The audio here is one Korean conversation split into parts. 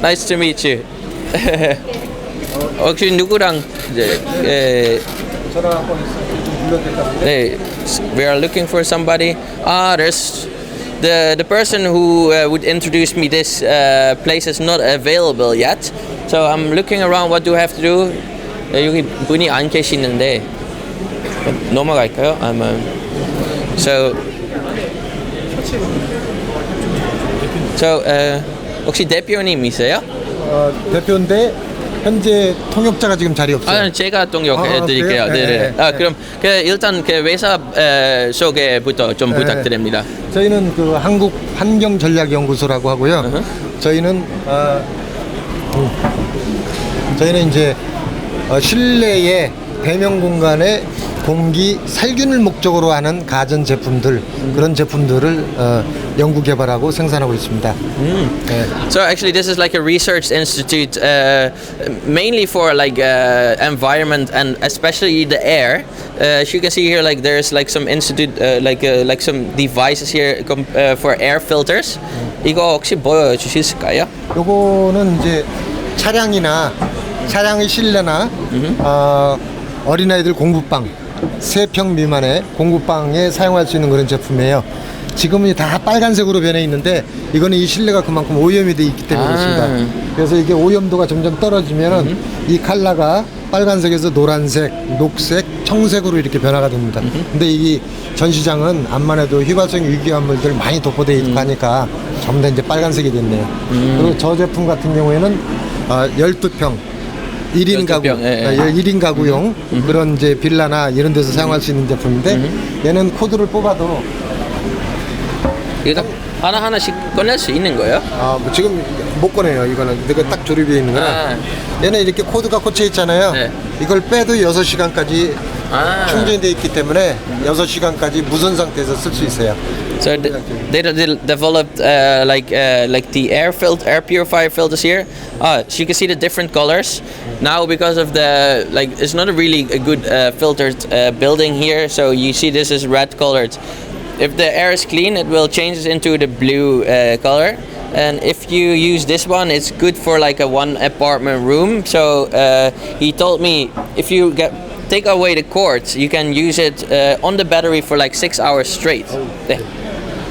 Nice to meet you. 혹시 누구랑 이제 에, 전화 한번 좀 불러드릴까 네, we are looking for somebody. Ah, there's the the person who uh, would introduce me this uh, place is not available yet. So I'm looking around. What do I have to do? 네, 여기 분이 안 계시는데 넘어갈까요? 아마 so so uh, 혹시 대표님이세요? 어, 대표인데 현재 통역자가 지금 자리 없어요. 아, 제가 동역해 아, 드릴게요. 그래요? 네, 네, 네. 네. 아, 그럼 그 일단 그 회사 에, 소개부터 좀 네. 부탁드립니다. 저희는 그 한국 환경 전략 연구소라고 하고요. 어허. 저희는 어, 음, 저희는 이제 어, 실내의 대면 공간에 공기 살균을 목적으로 하는 가전 제품들 그런 제품들을 어, 연구 개발하고 생산하고 있습니다. 네. So actually, this is like a research institute, uh, mainly for like uh, environment and especially the air. Uh, as you can see here, like there's like some institute, uh, like uh, like some devices here com- uh, for air filters. 이거 혹시 보여주실까요? 요거는 이제 차량이나 차량의 실내나 어, 어린아이들 공부방 세 평 미만의 공부방에 사용할 수 있는 그런 제품이에요. 지금은 다 빨간색으로 변해 있는데 이거는 이 실내가 그만큼 오염이 돼 있기 때문에 아. 그렇습니다. 그래서 이게 오염도가 점점 떨어지면은 이 칼라가 빨간색에서 노란색, 녹색, 청색으로 이렇게 변화가 됩니다. 근데 이 전시장은 암만 해도 휘발성 유기화물들 많이 도포되어 있고 하니까 전부 다 이제 빨간색이 됐네요. 그리고 저 제품 같은 경우에는 어, 12평 1인 12평, 가구, 예, 예. 아, 1인 가구용 그런 이제 빌라나 이런 데서 사용할 수 있는 제품인데 얘는 코드를 뽑아도 이거 하나 하나씩 꺼낼 수 있는 거예요? 아, 뭐 지금 못 꺼내요. 이거는 내가 딱 조립되어 있는 거라. 아. 얘는 이렇게 코드가 꽂혀 있잖아요. 네. 이걸 빼도 6시간까지 아. 충전되어 있기 때문에 6시간까지 무선 상태에서 쓸 수 있어요. So th- they de- developed uh, like uh, like the air filter, air purifier filters here. Uh, so you can see the different colors. Now because of the like, it's not a really a good uh, filtered uh, building here. So you see this is red colored. If the air is clean, it will change into the blue uh, color. And if you use this one, it's good for like a one apartment room. So uh, he told me if you get take away the cords, you can use it uh, on the battery for like six hours straight. 네.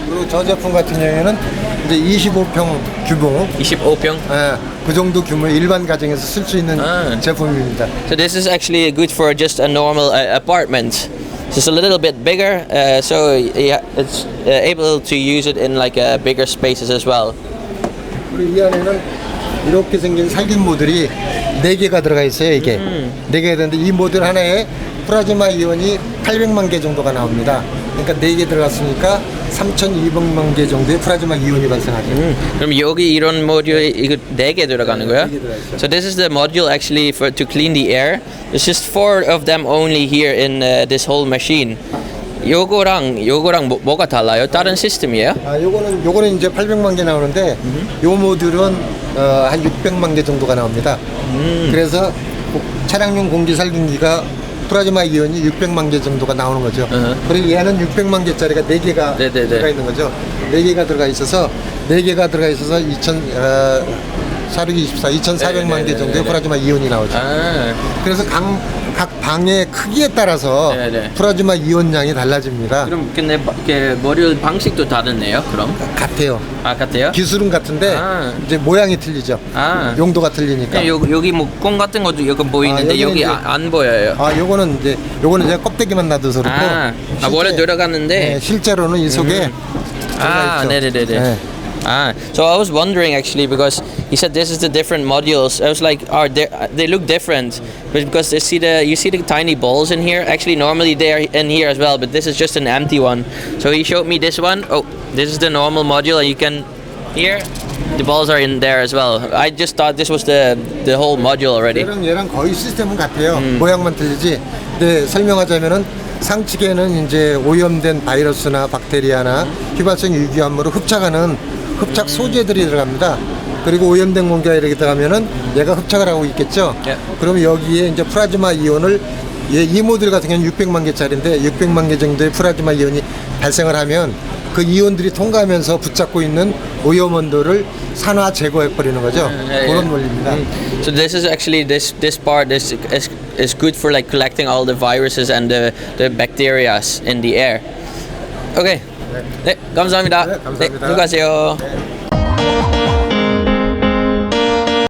그리고 저 제품 같은 경우에는 이제 25평 규모 25평. 예, 그 정도 규모 일반 가정에서 쓸 수 있는 아. 제품입니다. So this is actually good for just a normal uh, apartment. Just a little bit bigger, uh, so yeah, it's uh, able to use it in like uh, bigger spaces as well. 그리고 이 안에는 이렇게 생긴 살균 모듈이 4개가 들어가 있어요, 이게. 네 4개가 되는데 이 모듈 하나에 플라즈마 이온이 800만 개 정도가 나옵니다. 그러니까 4개 들어갔으니까 3,200만 개 정도의 플라즈마 이온이 발생하죠. 그럼 여기 이런 모듈 이거 네개 들어가는 거야? 네개 들어있어요. So this is the module actually for to clean the air. There's just four of them only here in uh, this whole machine. 요거랑 요거랑 뭐, 뭐가 달라요? 다른 시스템이에요? 아, 요거는 요거는 이제 800만 개 나오는데 요 모듈은 어, 한 600만 개 정도가 나옵니다. 그래서 고- 차량용 공기 살균기가 플라즈마 이온이 600만 개 정도가 나오는 거죠. 으흠. 그리고 얘는 600만 개짜리가 4개가 네네네. 들어가 있는 거죠. 4개가 들어가 있어서 4개가 들어가 있어서 2000 어, 424, 2,400만 개 정도의. 플라즈마 이온이 나오죠. 아, 그래서 각, 각 방의 크기에 따라서 네네. 플라즈마 이온량이 달라집니다. 그럼 근데 모듈 방식도 다르네요. 그럼 같아요. 아 같아요? 기술은 같은데 아. 이제 모양이 틀리죠. 아. 용도가 틀리니까. 요, 여기 뭐꽁 같은 것도 여기 보이는데 아, 여기는 여기 이제- 아, 안 보여요. 아, 요거는 이제 요거는 이제 껍데기만 놔둬서 그렇고. 아, 아 원래 들어갔는데 네, 실제로는 이 속에 아, 들어가 있죠. 네네네네. 네. Ah, so I was wondering actually because he said this is the different modules. I was like, are they they look different? But because they see the you see the tiny balls in here. Actually, normally they are in here as well, but this is just an empty one. So he showed me this one. Oh, this is the normal module, and you can here the balls are in there as well. I just thought this was the the whole module already. 얘랑 얘랑 거의 시스템은 같아요. 음. 모양만 틀리지. 네, 설명하자면은 상측에는 이제 오염된 바이러스나 박테리아나 휘발성 유기암물을 흡착하는 흡착 소재들이 들어갑니다. 그리고 오염된 공기가 이렇게 들어가면은 얘가 흡착을 하고 있겠죠. 예. 그러면 여기에 이제 플라즈마 이온을 예, 이 모듈 같은 경우는 600만 개짜리인데 600만 개 정도의 플라즈마 이온이 발생을 하면 그 이온들이 통과하면서 붙잡고 있는 오염 원도를 산화 제거해 버리는 거죠. 음, 예, 예, 그런 원리입니다. 음. So this is actually this this part is is is good for like collecting all the viruses and the the bacteria in the air. Okay. 네, 감사합니다. 네, 감사합니다. 네, 수고하세요. 네.